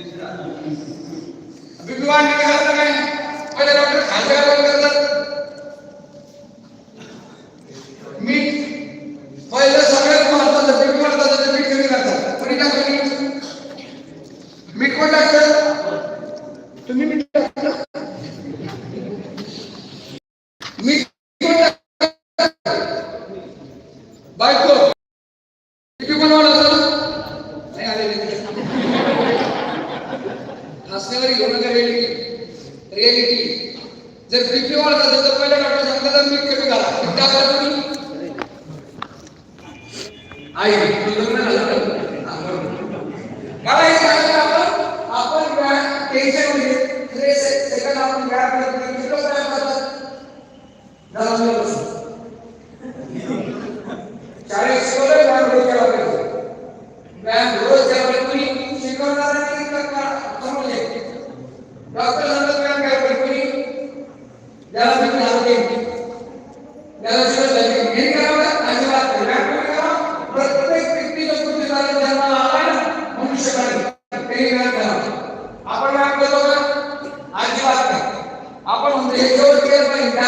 BP निघाला की काय पहिले डॉक्टर खायचं करतात मीठ पहिलं सगळ्यात महत्वाचं बीपी वाढतात तर मीठ कमी करतात कोणी टाकतं मीठ मीठ कोण टाकतं तुम्ही मीठ टाकता मीठ कोण टाकतं? बायको बीपी कोण वाढवतं नाही आलेले हसण्यावर घेऊ नका रिअलिटी रिएलिटी जर पिपी वाढत असेल तर पहिल्या डॉक्टर सांगतात मीठ कमी घाला मीठ टाकलं तुम्ही? आई लग्न झालं मला हे सांगायचं आपण आपण व्यायाम टेन्शन सेकंड आपण व्यायाम करत नाही किती व्यायाम करतात व्यायाम केला पाहिजे. व्यायाम रोज केला पाहिजे कुणी शिकवणार नाही समजले डॉक्टर सांगतात काय पाहिजे ज्याला तुम्ही त्याला शिवाय हे करावं अजिबात नाही. प्रत्येक व्यक्तीचं झालं ज्यांना आलाय ना मनुष्यकाळी आपण काय करतो का अजिबात नाही. आपण म्हणतो हे जेवण केलं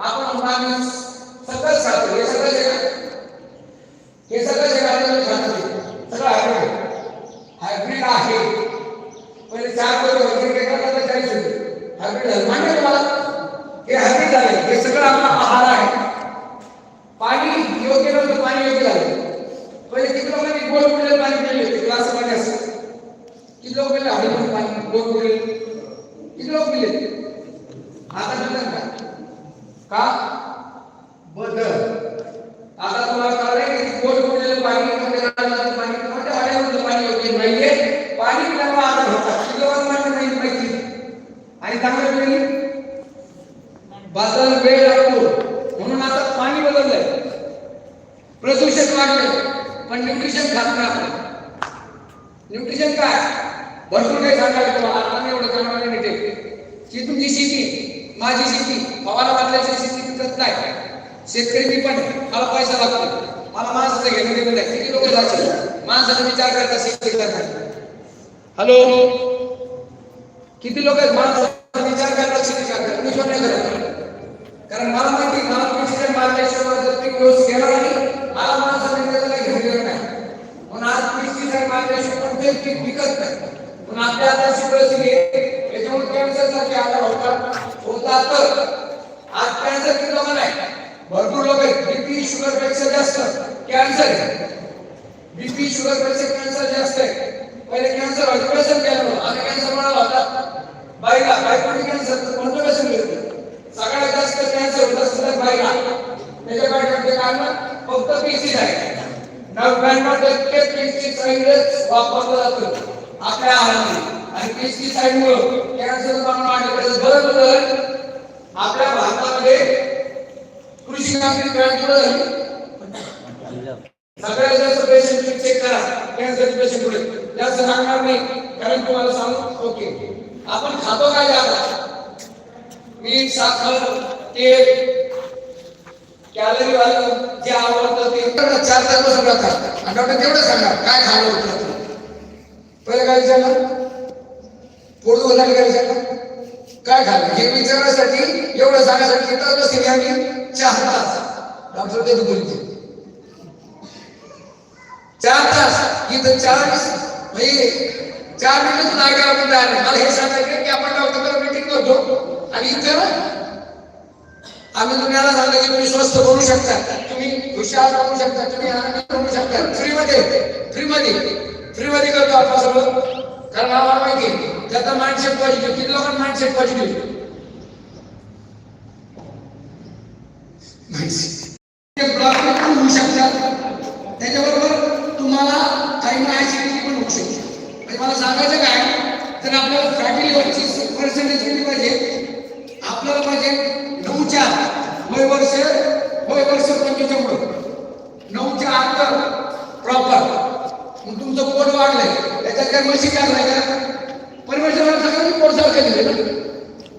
आपण म्हणतो आम्ही सगळं खातो. हे सगळं हे सगळं जे सगळं हायब्रिड हायब्रिड आहे. पहिले चार होते ते करतात तर चाळीस होते। हायब्रिड झालं मान्य तुम्हाला हे हायब्रिड झाले हे सगळं आपला आहार आहे पाणी योग्य नव्हतं पाणी योग्य झालं पहिले किती लोकांनी गोड पिलेलं पाणी पिले होते ग्लास पाणी असं किती लोक पिले हळद पाणी गोड पिले किती लोक पिले आता पितात का? का? बदल। आता तुम्हाला कळलंय की गोड पिलेलं पाणी आणि चांगलं पिलेली बदल वेळ लागतो. म्हणून आता पाणी बदललंय. प्रदूषण वाढलंय. पण न्यूट्रिशन खात नाही न्यूट्रिशन काय? भरपूर काही सांगायला तुम्हाला आता मी एवढं सांगणार नाही की तुमची शेती माझी शेती पवारा बदलायची शेती पिकत नाही. शेतकरी मी पण मला पैसा लागतो. मला माणसाचं घेणं देणं नाही. किती लोक जायचे माणसाचा विचार करता शेतकरी करतात. हॅलो किती लोक आहेत? विचार करतात शेती करतात मी पण नाही करत कारण मला माहिती मला प्रेसिडेंट मार्गदर्शनावर जर पीक डोस घेणार नाही मला माणसाने त्याचं काही घेऊन देणार नाही म्हणून आज प्रेसिडेंट मार्गदर्शन पण ते पीक पिकत नाही पण आपल्या आताची परिस्थिती आहे त्याच्यामुळे कॅन्सर सारखे आजार होतात होतात आज कॅन्सर किती लोकांना आहे भरपूर लोक आहेत बीपी शुगरपेक्षा जास्त कॅन्सर आहे बीपी शुगरपेक्षा कॅन्सर जास्त आहे पहिले कॅन्सर व्हायचं व्यसन केलं होतं आता कॅन्सर म्हणाला होता बाईला बायकोनी कॅन्सर कोणतं व्यसन घेतलं सगळ्यात जास्त कॅन्सर होत असतं बाईला त्याच्या पाठीमागचे कारण फक्त पेशीज आहे नव्याण्णव टक्के पेस्टिसाइडच वापरलं जातं आपल्या आहारामध्ये कॅन्सर बरं आपल्या भारतामध्ये कृषी नागरिक सगळ्यात जास्त पेशंट चेक करा. कॅन्सर पेशंट पुढे. जास्त सांगणार नाही. कारण तुम्हाला सांगू ओके. आपण खातो काय जास्त? मीठ साखर तेल कॅलरी वालं जे आवडतं ते. तेवढं चार चार बसून राहतात आणि डॉक्टर तेवढं सांगणार. काय खाल्लं होतं? पहिलं काय विचारलं? पोट दुखल्याने काय विचारलं? काय खाल्लं? हे विचारण्यासाठी एवढं सांगण्यासाठी तर बसले आम्ही. चार तास. डॉक्टर ते बोलते चार तास. इथं चार म्हणजे चार मिनिट ऐकायला आपण तयार नाही मला हे सांगायचं की आपण डॉक्टर मिटिंग करतो. आणि इथं आम्ही तुम्हाला सांगतो की तुम्ही स्वस्त बनू शकता. तुम्ही हुशार बनू शकता. तुम्ही आनंद बनू शकता. फ्रीमध्ये फ्रीमध्ये फ्रीमध्ये करतो आपण सगळं. कारण आम्हाला माहिती आहे. त्याचा माइंडसेट पॉझिटिव्ह किती लोकांना माइंडसेट पॉझिटिव्ह पण होऊ शकतात. त्याच्याबरोबर तुम्हाला काही ऍसिडिटी पण होऊ शकते. म्हणजे मला सांगायचं काय तर आपल्याला फॅटी लिव्हरची पर्सेंटेज किती पाहिजे? आपल्याला पाहिजे नऊच्या वय वर्ष वय वर्ष पंचवीसच्या पुढं नऊच्या अंतर प्रॉपर मग तुमचं पोट वाढलंय. त्याच्यात काय म्हशी काढलाय का? परमेश्वराला सगळं मी पोट सारखं दिले ना.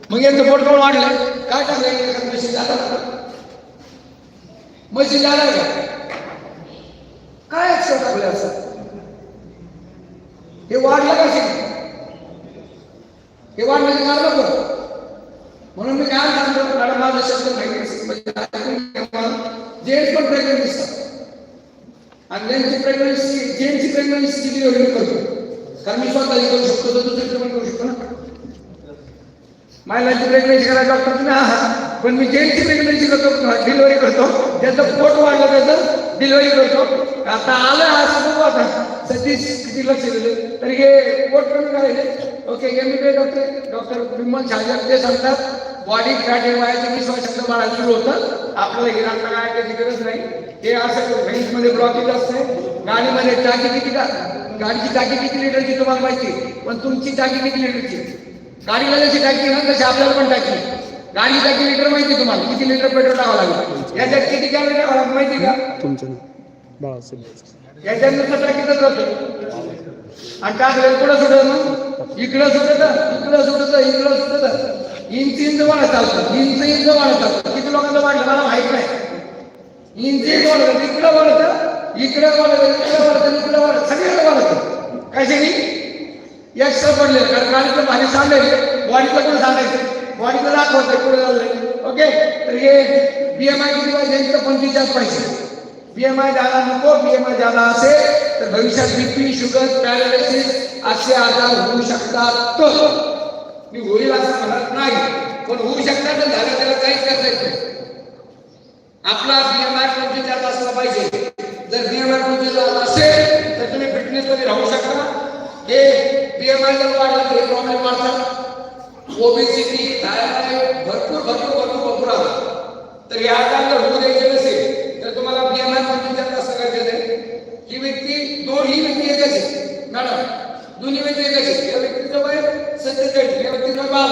मग यांचं पोट पण वाढलंय? काय टाकलंय मशी झाला मशी झाला का? काय अक्षर टाकले असं? हे वाढलं कसे हे वाढलं की मारलं बघ म्हणून मी काय सांगतो मॅडम माझं शब्द माहिती जे म्हणजे पण प्रेग्नेंट दिसतात आणि ज्यांची प्रेग्नन्सी जेंट्सची प्रेग्नन्सी डिलिव्हरी करतो. कारण मी स्वतःही करू शकतो तर दुसरी पण करू शकतो ना. महिलांची प्रेग्नन्सी करायला डॉक्टर तुम्ही आहात पण मी जेंट्सची प्रेग्नन्सी करतो डिलिव्हरी करतो ज्याचं पोट वाढलं त्याचं डिलिव्हरी करतो. आता आलं असं बघू आता. सतीश किती लक्ष दिलं? तरी हे पोट कमी करायचे okay M B doctor doctor Vimal Shahjar ते सांगतात बॉडी फॅट हे व्हायचं वीस वर्षाचं बाळा सुरू होतं. आपल्याला हिरांना काय त्याची गरज नाही. हे असं व्हेन्समध्ये ब्लॉकेज असते. गाडीमध्ये टाकी किती गाडीची टाकी किती लिटरची तुम्हाला माहिती? पण तुमची टाकी किती लिटरची? गाडीला जशी टाकी ना तशी आपल्याला पण टाकी गाडी टाकी लिटर माहिती तुम्हाला? किती लिटर पेट्रोल टाकावं लागेल? याच्यात किती कॅलरी टाकावं लागेल माहिती का? तुमचं याच्यात नुसतं टाकीतच राहतो आणि टाकलं पुढं सुटत मग? इकडं सुटत इकडं सुटत इकडं सुटत. इंच इंच वाढत चालतं. इंच इंच वाढत चालतं. किती लोकांचं वाढलं? मला माहीत नाही. इंच वाढत इकडं वाढत इकडं वाढत इकडं वाढत इकडं वाढत सगळ्याला वाढत कशाने एक्स्ट्रा पडले कारण गाडीचं भारी सांगायचं बॉडीतलं पण सांगायचं. बॉडीतलं दाखवायचं पुढे चाललंय. ओके? तर हे बीएमआय किती पाहिजे? यांचं पंचवीस पाहिजे बीएमआय द्यायला नको बीएमआय द्यायला असेल तर भविष्यात बीपी शुगर पॅरालिसिस असे आजार होऊ शकतात. मी होईल असं म्हणत नाही पण होऊ शकतात तर झालं त्याला काहीच करता येत नाही. आपला बीएमआय पंचवीस जात असला पाहिजे. जर बीएमआय पंचवीस जात असेल तर तुम्ही फिटनेस मध्ये राहू शकता. हे बीएमआय जर वाढला तर प्रॉब्लेम वाढतात. ओबेसिटी थायरॉइड भरपूर भरपूर भरपूर भरपूर आला तर या आजार जर होऊ द्यायचे नसेल तर तुम्हाला बीएमआय पंचवीस जात असं गरजेचं आहे. ही व्यक्ती दोन्ही व्यक्ती एकच आहे मॅडम दोन्ही व्यक्ती एकच आहे या व्यक्तीचं वय सत्तेचाळीस या व्यक्तीचं वय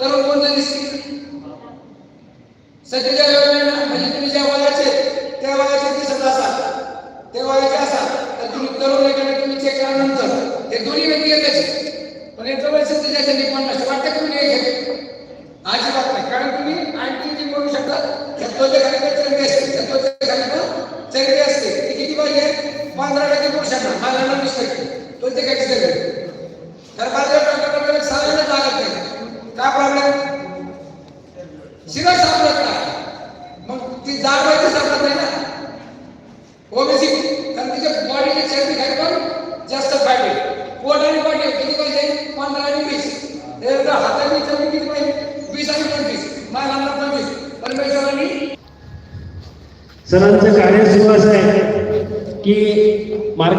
तर कोणतं दिसतील? सत्तेचाळीस वयाला म्हणजे तुम्ही ज्या वयाचे त्या वयाचे दिसत असाल. त्या वयाचे असाल तर तुम्ही तरुण आहे तुम्ही चेक केल्यानंतर हे दोन्ही व्यक्ती येत असेल पण याचं वय सत्तेचाळीस पन्नास वाटतं तुम्ही एक घेत. अजिबात नाही. कारण तुम्ही आणखी जी बोलू शकता त्या त्वचे खाली असते. त्या त्वचे खाली असते. ती किती पाहिजे? पंधरा टक्के पुरुषांना महिलांना वीस टक्के त्वचे खाली चरबी तर माझ्या डॉक्टरकडे साधारण लागत नाही काय प्रॉब्लेम शिरा सापडत नाही मग ती जाड व्हायची सापडत नाही ना ओबेसिटी कारण तिच्या बॉडीची चरबी खाली पण जास्त फॅट आहे पोट आणि बॉडी किती पाहिजे पंधरा आणि वीस तर हाताची चरबी किती पाहिजे वीस आणि पंचवीस महिलांना पंचवीस परमेश्वरांनी सरांचं कार्य सुरू असं आहे की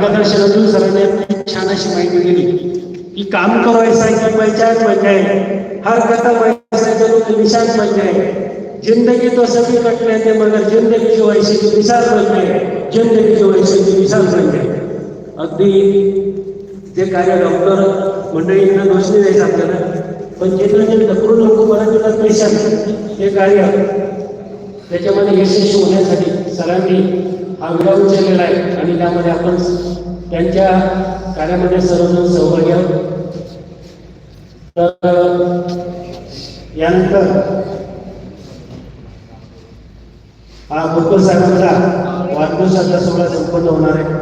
मार्गदर्शनातून सरांनी आपली छान अशी माहिती दिली. की काम करो ऐसा की पंचायत म्हणजे बन जाए हर कदम ऐसा करो कि निशान बन जाए जिंदगी तो सभी कट ते मगर जिंदगी जो ऐसी की मिसाल बन जाए जिंदगी जो ऐसी की मिसाल बन जाए अगदी जे कार्य डॉक्टर मंडळींना दोष नाही द्यायचा आपल्याला पण जे जे ढकलून लोक मराठीला पैसा हे कार्य त्याच्यामध्ये यशस्वी होण्यासाठी सरांनी हा विडा उचललेला आहे आणि त्यामध्ये आपण त्यांच्या कार्यामध्ये सर्वजण सहभागी आहोत. तर यानंतर हा भूतपूर साहेबांचा वाढदिवसाचा सोहळा संपन्न होणार आहे.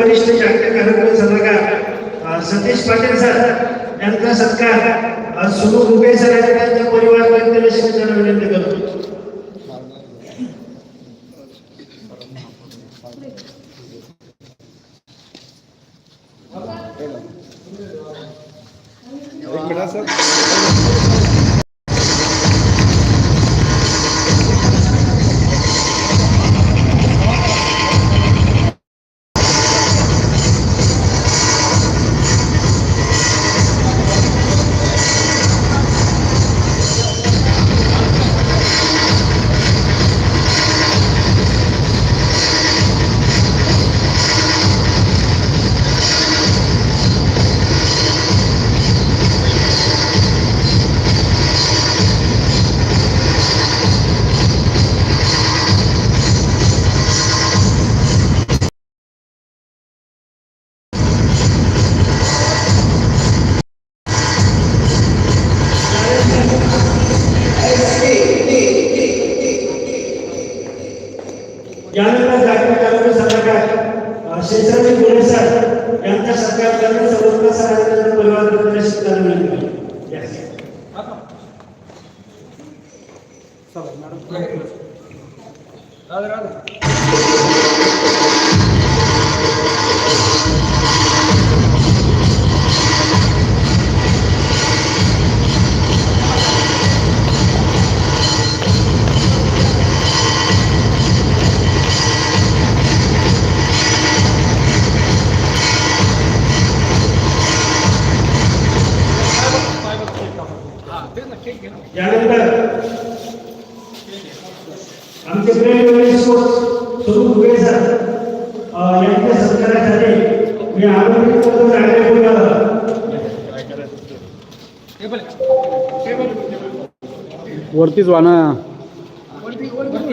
वरिष्ठ शाखेय कार्यक्रम सल्लागार सतीश पाटील सर यांचा सत्कार अं, सुरू रुपे सर आणि त्यांच्या परिवारापर्यंत त्यांना विनंती करतो Gracias. Yes. Welcome. Sir, madam. Come on. यानंतर आमचे प्रेम स्वरूप सर यांच्या सत्कारासाठी मी आरोग्य करतो आग्रह बोलावं वरतीच वा ना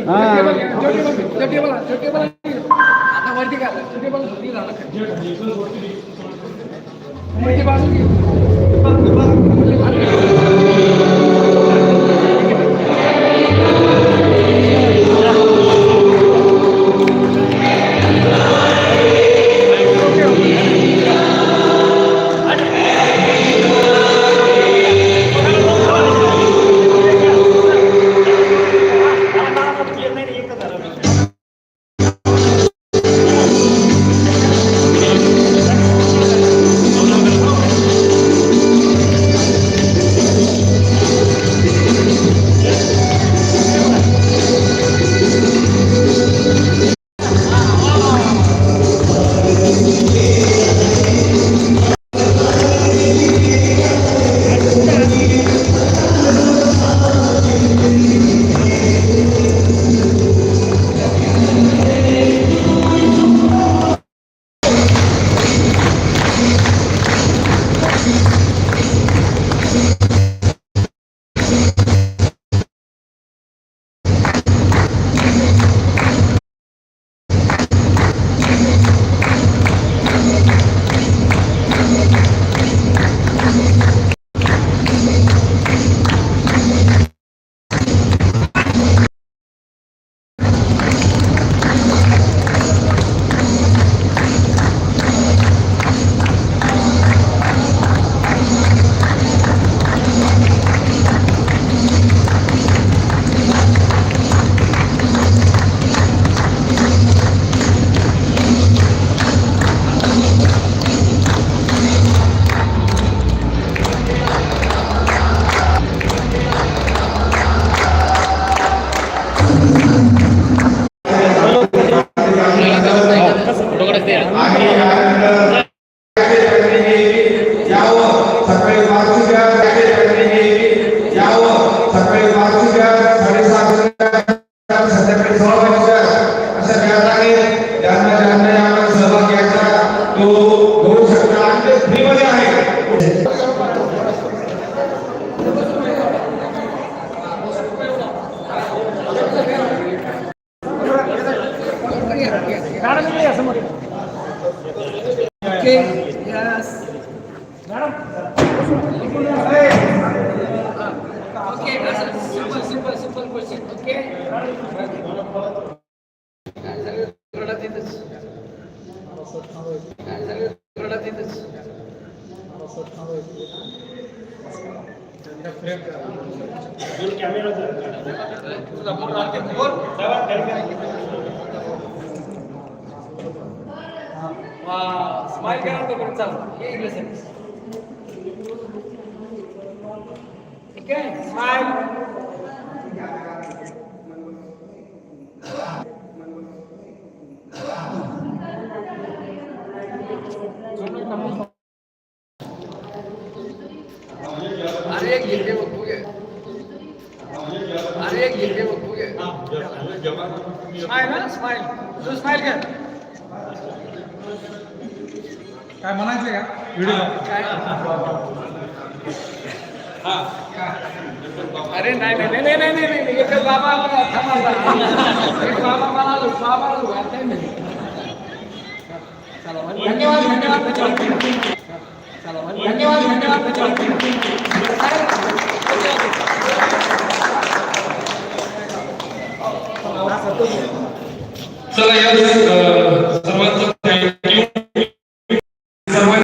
हा. आता वरती का? वरती झालं Okay, that's a simple, simple, simple question. Okay. Wow, smile, get out of the रडत येतच. तुझा फोन राहते, बोल. स्माइल करा तो चाल ये इकडे सर ओके स्माइल अरे एक गिरके बघूगे अरे एक गिरके बघूगे स्माइल ना स्माइल तू स्माइल कर काय म्हणायचं का व्हिडिओ अरे नाही नाही नाही नाही नाही एकच बाबा एक बाबा मला बाबा धन्यवाद धन्यवाद धन्यवाद. धन्यवाद चला या